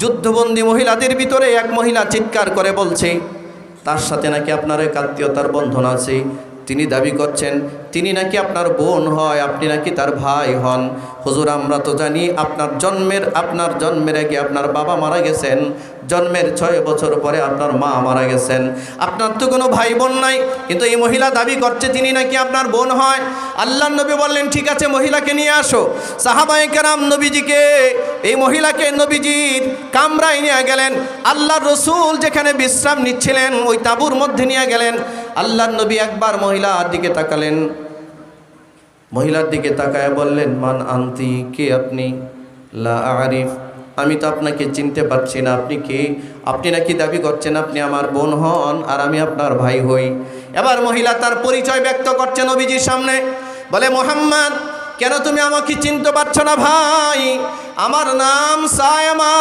যুদ্ধবন্দী মহিলাদের ভিতরে এক মহিলা চিৎকার করে বলছে, তার সাথে নাকি আপনার এক আত্মীয়তার বন্ধন আছে? তিনি দাবি করছেন তিনি নাকি আপনার বোন হয়, আপনি নাকি তার ভাই হন। হুজুর, আমরা তো জানি আপনার জন্মের আপনার জন্মের আগে আপনার বাবা মারা গেছেন। জন্মের ছয় বছর পরে আপনার মা মারা গেছেন। আপনার তো কোনো ভাই বোন নাই, কিন্তু এই মহিলা দাবি করছে তিনি নাকি আপনার বোন হয়। আল্লাহ নবী বললেন, ঠিক আছে, মহিলাকে নিয়ে আসো। সাহাবাই কেরাম নবীজিকে, এই মহিলাকে নবীজির কামরায় নিয়ে গেলেন। আল্লাহ রসুল যেখানে বিশ্রাম নিচ্ছিলেন, ওই তাঁবুর মধ্যে নিয়ে গেলেন। আল্লাহ নবী একবার মহিলার দিকে তাকালেন। মহিলার দিকে তাকায় বললেন, মান আন্তি, কে আপনি? লা আরিফ, আমি তো আপনাকে চিনতে পারছি না। আপনি কে? আপনি নাকি দাবি করছেন আপনি আমার বোন হন আর আমি আপনার ভাই হই। এবার মহিলা তার পরিচয় ব্যক্ত করছেন অভিজির সামনে। বলে, মোহাম্মদ কেন তুমি আমাকে চিনতে পারছ না ভাই? আমার নাম সায়মা।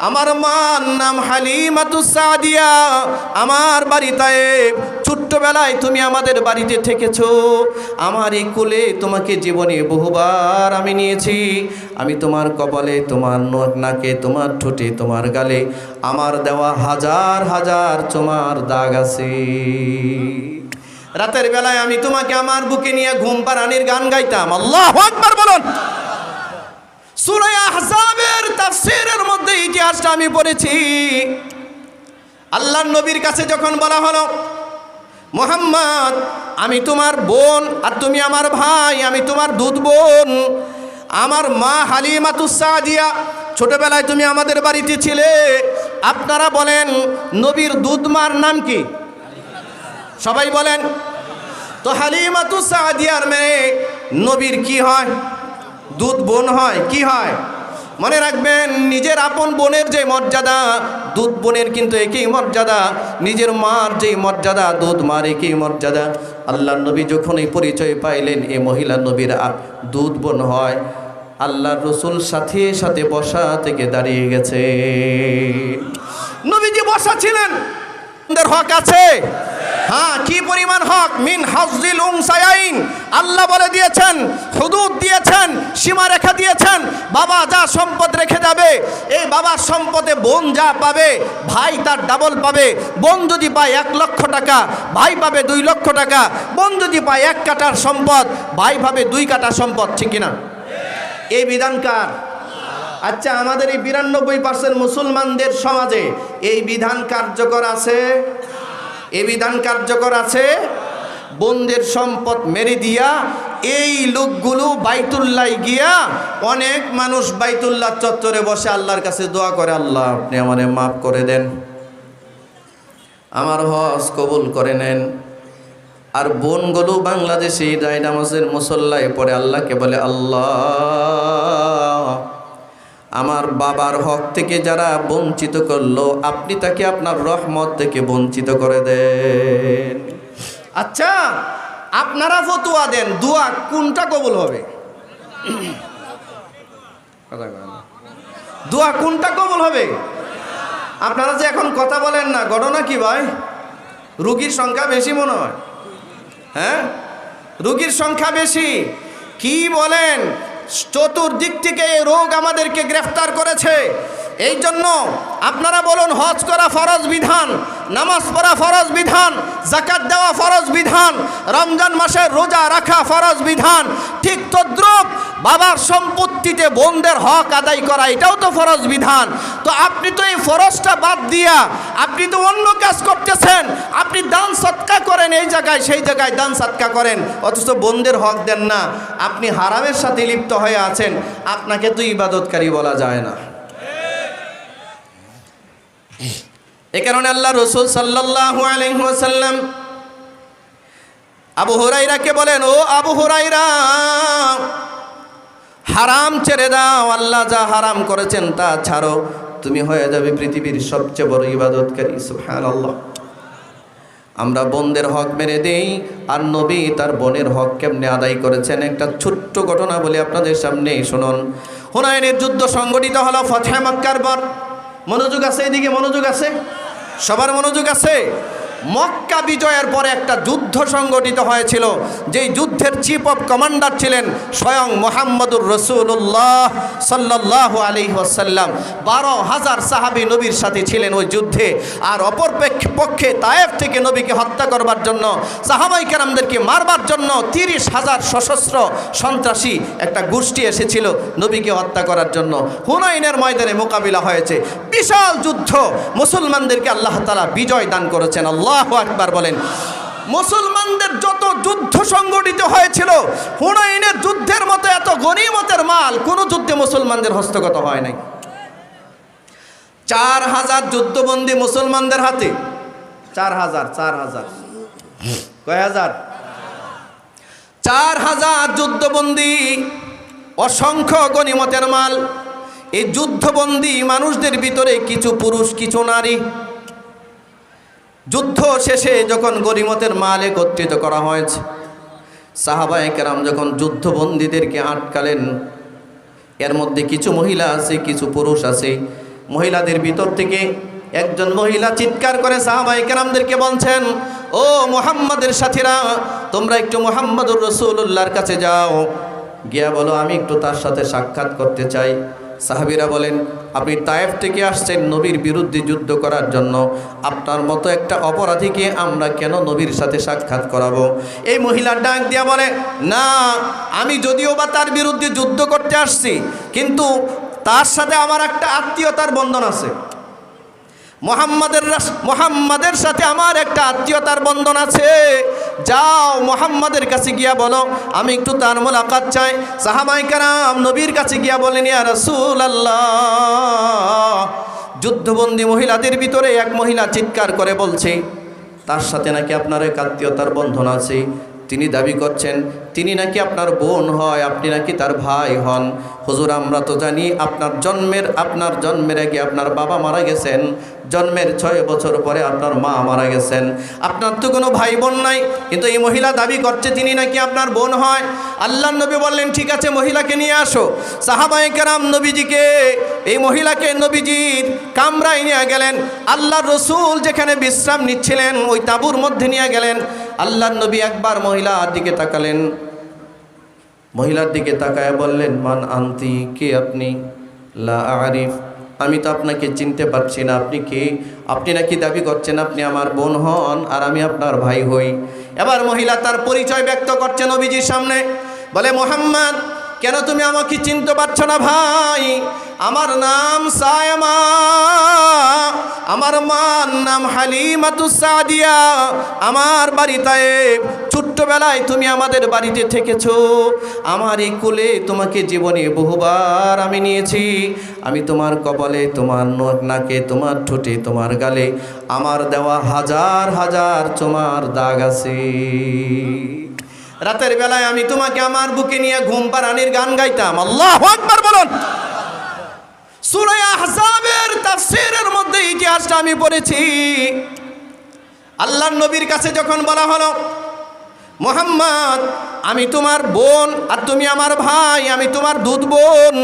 আমার মার নাম হালিমাতু সাদিয়া। আমার বাড়িতে ছোট্টবেলায় তুমি আমাদের বাড়িতে থেকেছ। আমার এই কোলে তোমাকে জীবনে বহুবার আমি নিয়েছি। আমি তোমার কপালে, তোমার নাকে, তোমার ঠোঁটে, তোমার গালে আমার দেওয়া হাজার হাজার তোমার দাগ আছে। রাতের বেলায় আমি তোমাকে আমার বুকে নিয়ে ঘুম পাড়ানির গান গাইতাম। আল্লাহ আকবার বলুন। সূরা আহজাবের তাফসীরের মধ্যে ইতিহাসটা আমি পড়েছি। আল্লাহর নবীর কাছে যখন বলা হলো, মোহাম্মদ, আমি তোমার বোন আর তুমি আমার ভাই, আমি তোমার দুধ বোন। আমার মা হালিমাতুসাদিয়া ছোটবেলায় তুমি আমাদের বাড়িতে ছিলে। আপনারা বলেন, নবীর দুধ মার নাম কি? সবাই বলেন, তো হালিমাতুসাদিয়ার মেয়ে নবীর কি হয়? দুধ বোন হয়, কি হয়? মনে রাখবেন, নিজের আপন বোনের যে মর্যাদা, দুধ বোনের কিন্তু একই মর্যাদা, নিজের মার যে মর্যাদা, দুধ মার একই মর্যাদা। আল্লাহ নবী যখন এই পরিচয় পাইলেন, এ মহিলা নবীর দুধ বোন হয় আল্লাহ রসুল সাথে সাথে বসা থেকে দাঁড়িয়ে গেছে। নবীজি বসা ছিলেন। আমাদের হক আছে? হ্যাঁ কি পরিমাণ হক? মিন হাজিল উমসায়াইন। আল্লাহ বলে দিয়েছেন, হুদুদ দিয়েছেন, সীমা রেখা দিয়েছেন, বাবা যা সম্পদ রেখে যাবে, এই বাবার সম্পদে বোন যা পাবে, ভাই তার ডাবল পাবে, বোন যদি পায় এক লক্ষ টাকা, ভাই পাবে দুই লক্ষ টাকা, বোন যদি পায় এক কাটার সম্পদ, ভাই পাবে দুই কাটা সম্পদ, ঠিক কিনা? এই বিধান কার? আচ্ছা আমাদের এই বিরানব্বই পার্সেন্ট মুসলমানদের সমাজে এই বিধান কার্যকর আছে? এই বিধান কার্যকর আছে? বোনদের সম্পদ মেরে দিয়া এই লোকগুলো বাইতুল্লাহ গিয়া অনেক মানুষ বাইতুল্লাহ চত্বরে বসে আল্লাহর কাছে দোয়া করে, আল্লাহ, আপনি আমারে মাফ করে দেন। আমার হজ কবুল করে নেন। আর বোনগুলো বাংলাদেশে ঈদাই নামাজের মুসল্লায় পড়ে, আল্লাহকে বলে, আল্লাহ আমার বাবার হক থেকে যারা বঞ্চিত করল, আপনি তাকে আপনার রহমত থেকে বঞ্চিত করে দেন। আচ্ছা আপনারা ফতুয়া দেন, দোয়া কোনটা কবুল হবে? দোয়া কোনটা কবুল হবে? আপনারা যে এখন কথা বলেন না, ঘটনা কি ভাই? রুগীর সংখ্যা বেশি মনে হয়। হ্যাঁ? রুগীর সংখ্যা বেশি। কি বলেন? চতুর্দিক থেকে এই রোগ আমাদেরকে গ্রেফতার করেছে। এই জন্য আপনারা বলুন, হজ করা ফরজ বিধান। নামাজ পড়া ফরজ বিধান জাকাত দেওয়া ফরজ বিধান, রমজান মাসে রোজা রাখা ফরজ বিধান, ঠিক তদ্রুপ বাবার সম্পত্তিতে বোনদের হক আদায় করা, এটাও তো ফরজ বিধান। তো আপনি তো এই ফরজটা বাদ দিয়া আপনি তো অন্য কাজ করতেছেন, আপনি দান সৎকা করেন এই জায়গায়, সেই জায়গায় দান সৎকা করেন, অথচ বোনদের হক দেন না। আপনি হারামের সাথে লিপ্ত হয়ে আছেন, আপনাকে তো ইবাদতকারী বলা যায় না। এ কারণে আল্লাহ রসুল সাল্লাল্লাহু আলাইহি ওয়াসাল্লাম আবু হুরাইরাকে বলেন, ও আবু হুরাইরা হারাম ছেড়ে দাও, আল্লাহ যা হারাম করেছেন তা ছাড়ো। তুমি হয়ে যাবে পৃথিবীর সবচেয়ে বড় ইবাদতকারী, সুবহানাল্লাহ। আমরা বোনদের হক মেরে দেই, আর নবী তার বোনের হক কেমনে আদায় করেছেন? একটা ছোট্ট ঘটনা বলে আপনাদের সামনে শুনুন। হুনায়নের যুদ্ধ সংগঠিত হলো ফতেহ মক্কার পর। মনোযোগ আছে এদিকে মনোযোগ আছে? সবার মনোযোগ আছে? মক্কা বিজয়ের পরে একটা যুদ্ধ সংগঠিত হয়েছিল, যেই যুদ্ধের চিফ অফ কমান্ডার ছিলেন স্বয়ং মোহাম্মদুর রসুল্লাহ সাল্লাহ আলী ওয়াসাল্লাম। বারো হাজার সাহাবি নবীর সাথে ছিলেন ওই যুদ্ধে, আর অপর পক্ষে তায়েফ থেকে নবীকে হত্যা করবার জন্য, সাহাবাই কেরামদেরকে মারবার জন্য তিরিশ হাজার সশস্ত্র সন্ত্রাসী একটা গোষ্ঠী এসেছিল নবীকে হত্যা করার জন্য। হুনাইনের ময়দানে মোকাবিলা হয়েছে। বিশাল যুদ্ধ মুসলমানদেরকে আল্লাহ তালা বিজয় দান করেছেন। আল্লাহ আকবার বলেন। মুসলমানদের যত যুদ্ধ সংগঠিত হয়েছিল, হুনাইনের যুদ্ধের মতো এত গনিমতের মাল কোনো যুদ্ধে মুসলমানদের হস্তগত হয় নাই। চার হাজার যুদ্ধবন্দী মুসলমানদের হাতে। চার হাজার চার হাজার। কয় হাজার? চার হাজার যুদ্ধবন্দী, অসংখ্য গনিমতের মাল। এই যুদ্ধবন্দী মানুষদের ভিতরে কিছু পুরুষ, কিছু নারী। যুদ্ধ শেষে যখন গরিমতের মাল একত্রিত করা হয়েছে, সাহাবায়ে কেরাম যখন যুদ্ধবন্দীদেরকে আটকালেন, এর মধ্যে কিছু মহিলা আছে, কিছু পুরুষ আছে। মহিলাদের ভিতর থেকে একজন মহিলা চিৎকার করে সাহাবাই কেরামদেরকে বলছেন, ও মোহাম্মদের সাথীরা, তোমরা একটু মোহাম্মদুর রসুল্লাহর কাছে যাও। গিয়া বলো, আমি একটু তার সাথে সাক্ষাৎ করতে চাই। সাহাবিরা বলেন, আপনি তায়েফ থেকে আসছেন নবীর বিরুদ্ধে যুদ্ধ করার জন্য। আপনার মতো একটা অপরাধীকে আমরা কেন নবীর সাথে সাক্ষাৎ করাবো? এই মহিলার ডাক দিয়া বলে, না, আমি যদিও বা তার বিরুদ্ধে যুদ্ধ করতে আসছি, কিন্তু তার সাথে আমার একটা আত্মীয়তার বন্ধন আছে। মোহাম্মদের মোহাম্মদের সাথে আমার একটা আত্মীয়তার বন্ধন আছে। যাও মোহাম্মদের কাছে গিয়া বলো। আমি একটু তার মোলাকাত চাই। সাহাবাই কারাম নবীর কাছে গিয়া বলেন রসুল আল্লাহ যুদ্ধবন্দী মহিলাদের ভিতরে এক মহিলা চিৎকার করে বলছে, তার সাথে নাকি আপনার এক আত্মীয়তার বন্ধন আছে? তিনি দাবি করছেন, তিনি নাকি আপনার বোন হয়, আপনি নাকি তার ভাই হন। হুজুর, আমরা তো জানি আপনার জন্মের আপনার জন্মের আগে আপনার বাবা মারা গেছেন। জন্মের ছয় বছর পরে আপনার মা মারা গেছেন। আপনার তো কোনো ভাই বোন নাই, কিন্তু এই মহিলা দাবি করছে তিনি নাকি আপনার বোন হয়। আল্লাহ নবী বললেন, ঠিক আছে, মহিলাকে নিয়ে আসো। সাহাবায়ে কেরাম নবীজিকে, এই মহিলাকে নবীজির কামরায় নিয়ে গেলেন। আল্লাহ রসুল যেখানে বিশ্রাম নিচ্ছিলেন, ওই তাঁবুর মধ্যে নিয়ে গেলেন। আল্লাহ নবী একবার মহিলার দিকে তাকালেন। মহিলার দিকে তাকায় বললেন, মান আন্তি, কে আপনি? লা আরিফ। আমি তো আপনাকে চিনতে পারছি না। আপনি কে? আপনি নাকি দাবি করছেন আপনি আমার বোন হন আর আমি আপনার ভাই হই। এবার মহিলা তার পরিচয় ব্যক্ত করছেন অভিজির সামনে। বলে, মোহাম্মদ কেন তুমি আমাকে চিনতে পারছ না ভাই? আমার নাম সায়মা। আমার মার নাম হালিমাতু সাদিয়া। আমার বাড়িতে ছোট্টবেলায় তুমি আমাদের বাড়িতে থেকেছো। আমার এই কোলে তোমাকে জীবনে বহুবার আমি নিয়েছি। আমি তোমার কপালে, তোমার নাকে, তোমার ঠোঁটে, তোমার গালে, আমার দেওয়া হাজার হাজার তোমার দাগ আছে। রাতের বেলায় আমি তোমাকে আমার বুকে নিয়ে ঘুম পাড়ানির গান গাইতাম। আল্লাহ আকবার বলুন। সূরা আহজাবের তাফসীরের মধ্যে ইতিহাসটা আমি পড়েছি। আল্লাহর নবীর কাছে যখন বলা হলো, মোহাম্মদ, আমি তোমার বোন আর তুমি আমার ভাই, আমি তোমার দুধ বোন।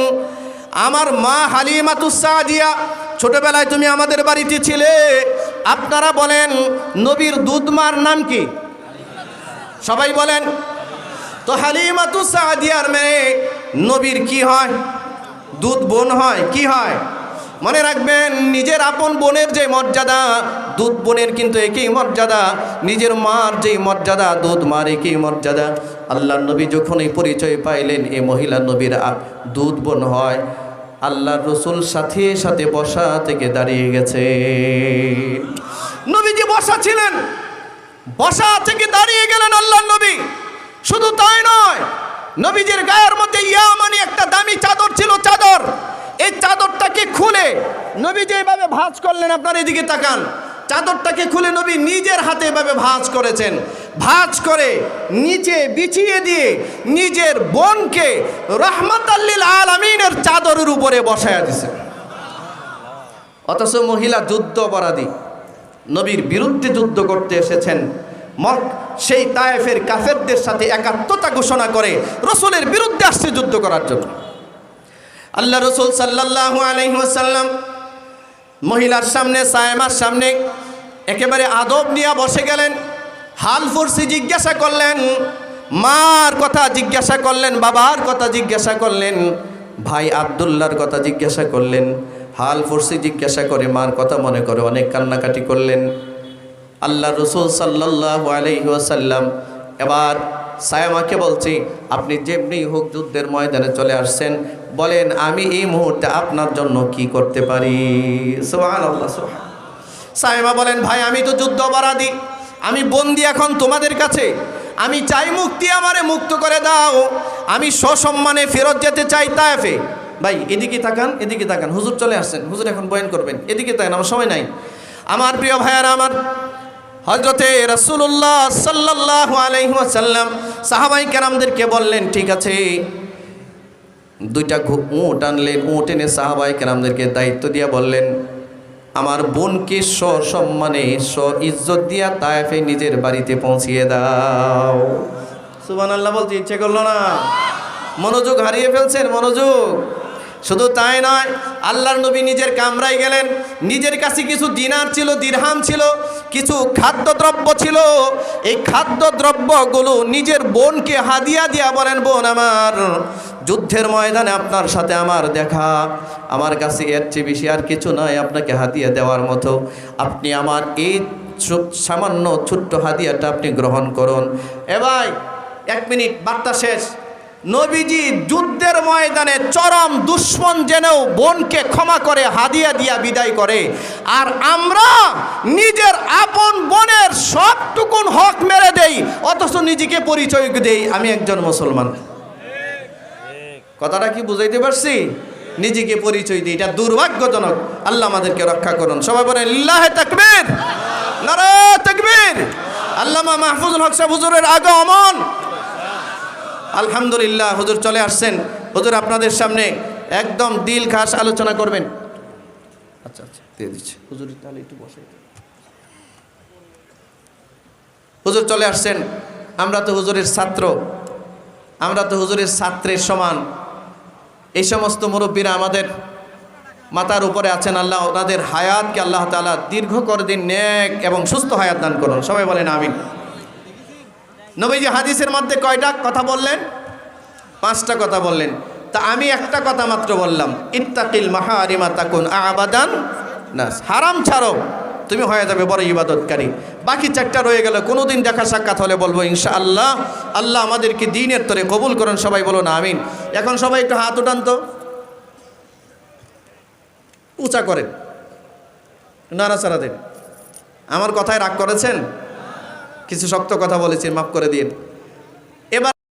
আমার মা হালিমা হালিমাতুসাদিয়া ছোটবেলায় তুমি আমাদের বাড়িতে ছিলে। আপনারা বলেন, নবীর দুধ মার নাম কি? সবাই বলেন, তো হালিমাতুসাদিয়ার মেয়ে নবীর কি হয়? দুধ বোন হয়, কি হয়? মনে রাখবেন, নিজের আপন বোনের যে মর্যাদা, দুধ বোনের কিন্তু একই মর্যাদা, নিজের মার যেই মর্যাদা, দুধ মার একই মর্যাদা। আল্লাহ নবী যখন এই পরিচয় পাইলেন, এ মহিলা নবীর দুধ বোন হয়, আল্লাহর রসুল সাথে সাথে বসা থেকে দাঁড়িয়ে গেছে। নবীজি বসা ছিলেন। বসা থেকে দাঁড়িয়ে গেলেন আল্লাহ নবী? শুধু তাই নয়, নবীজির গায়ের মধ্যে ইয়ামানি একটা দামি চাদর ছিল, চাদর। এই চাদরটাকে খুলে নবী যেভাবে ভাঁজ করলেন, আপনার এদিকে তাকান। চাদরটাকে খুলে নবী নিজের হাতে এভাবে ভাঁজ করেছেন। ভাঁজ করে নিচে বিছিয়ে দিয়ে নিজের বোনকে রহমত আল্লিল আলমিনের চাদরের উপরে বসায়া দিছে। অথচ মহিলা যুদ্ধ অপরাধী। নবীর বিরুদ্ধে যুদ্ধ করতে এসেছেন। মক সেই তায়েফের কাফেরদের সাথে একাত্মতা ঘোষণা করে রসুলের বিরুদ্ধে আসছে যুদ্ধ করার জন্য। আল্লাহ রসুল সাল্লাহ আলহিহাসাল্লাম মহিলার সামনে, সায়েমার সামনে একেবারে আদব নিয়ে বসে গেলেন। হাল ফুরসি জিজ্ঞাসা করলেন, মার কথা জিজ্ঞাসা করলেন, বাবার কথা জিজ্ঞাসা করলেন, ভাই আবদুল্লার কথা জিজ্ঞাসা করলেন হাল ফুরসি জিজ্ঞাসা করে, মার কথা মনে করে, অনেক কান্নাকাটি করলেন। আল্লাহ রসুল সাল্লাহ আলহিহাসাল্লাম এবার সায়ামাকে বলছি, আপনি যেমনি হোক যুদ্ধের ময়দানে চলে আসছেন, বলেন আমি এই মুহূর্তে আপনার জন্য কি করতে পারি? সাইমা বলেন, ভাই, আমি তো যুদ্ধ অপরাধী, আমি বন্দি এখন তোমাদের কাছে। আমি চাই মুক্তি আমারে মুক্ত করে দাও। আমি সসম্মানে ফেরত যেতে চাই তায়েফে। ভাই, এদিকে তাকান এদিকে তাকান। হুজুর চলে আসছেন। হুজুর এখন বয়ান করবেন। এদিকে তাকান, আমার সময় নাই। আমার প্রিয় ভাইয়ারা, আমার হজরতে রসুল্লাহ সাল্লাহ আলহিহাসাল্লাম সাহাবাই কেরামদেরকে বললেন, ঠিক আছে, দুইটা উঁট আনলেন, উঁট এনে সাহাবাই কেরামদেরকে দায়িত্ব দিয়ে বললেন, আমার বোনকে স সম্মানে স ইজ্জত দিয়া তায়েফে নিজের বাড়িতে পৌঁছিয়ে দাও। সুবান আল্লাহ বলতে ইচ্ছে করল না। মনোযোগ হারিয়ে ফেলছেন, মনোযোগ। শুধু তাই নয়, আল্লাহর নবী নিজের কামরায় গেলেন। নিজের কাছে কিছু দিনার ছিল, দিরহাম ছিল, কিছু খাদ্যদ্রব্য ছিল। এই খাদ্যদ্রব্যগুলো নিজের বোনকে হাদিয়া দিয়া বলেন, বোন আমার, যুদ্ধের ময়দানে আপনার সাথে আমার দেখা। আমার কাছে এর চেয়ে বেশি আর কিছু নয়, আপনাকে হাদিয়া দেওয়ার মতো। আপনি আমার এই সামান্য, ছোট্ট হাদিয়াটা আপনি গ্রহণ করুন। এ ভাই, এক মিনিট, বার্তা শেষ। নবীজি যুদ্ধের ময়দানে চরম দুশ্মন জেনেও বোনকে ক্ষমা করে হাদিয়া দিয়া বিদায় করে। আর আমরা নিজের আপন বোনের সবটুকুন হক মেরে দেই, অথচ নিজেকে পরিচয় দেই আমি একজন মুসলমান। কথাটা কি বুঝাইতে পারছি? নিজেকে পরিচয় দিই, এটা দুর্ভাগ্যজনক। আল্লাহ আমাদেরকে রক্ষা করুন। সবাই বলেন লিল্লাহে তাকবীর। নারা তাকবীর। আল্লামা মাহফুজুল হক সাহেব হুজুরের আগমন। আলহামদুলিল্লাহ, হুজুর চলে আসছেন। হুজুর আপনাদের সামনে একদম দিল খাস আলোচনা করবেন। আচ্ছা আচ্ছা দিয়ে দিচ্ছি। হুজুর, তাহলে একটু বসে হুজুর চলে আসছেন। আমরা তো হুজুরের ছাত্র। আমরা তো হুজুরের ছাত্রের সমান। এই সমস্ত মুরব্বীরা আমাদের মাতার উপরে আছেন আল্লাহ, ওনাদের হায়াতকে আল্লাহ তাআলা দীর্ঘ করে দিন, নেক এবং সুস্থ হায়াত দান করুন। সবাই বলেন আমিন। নবীজি হাদিসের মধ্যে কয়টা কথা বললেন? পাঁচটা কথা বললেন। তা আমি একটা কথা মাত্র বললাম, ইত্তাকিল মাহারিমা তাকুন আবাদান না হারাম ছাড়ো, তুমি হয়ে যাবে বড় ইবাদতকারী। বাকি চারটা রয়ে গেল, কোনোদিন দেখা সাক্ষাৎ হলে বলব ইনশা আল্লাহ আল্লাহ আমাদেরকে দিনের তরে কবুল করেন। সবাই বলো না আমিন। এখন সবাই একটু হাত উঠান তো। উঁচা করেন, নাড়াচাড়া দেন। আমার কথায় রাগ করেছেন? কিছু শক্ত কথা বলেছি মাফ করে দিন।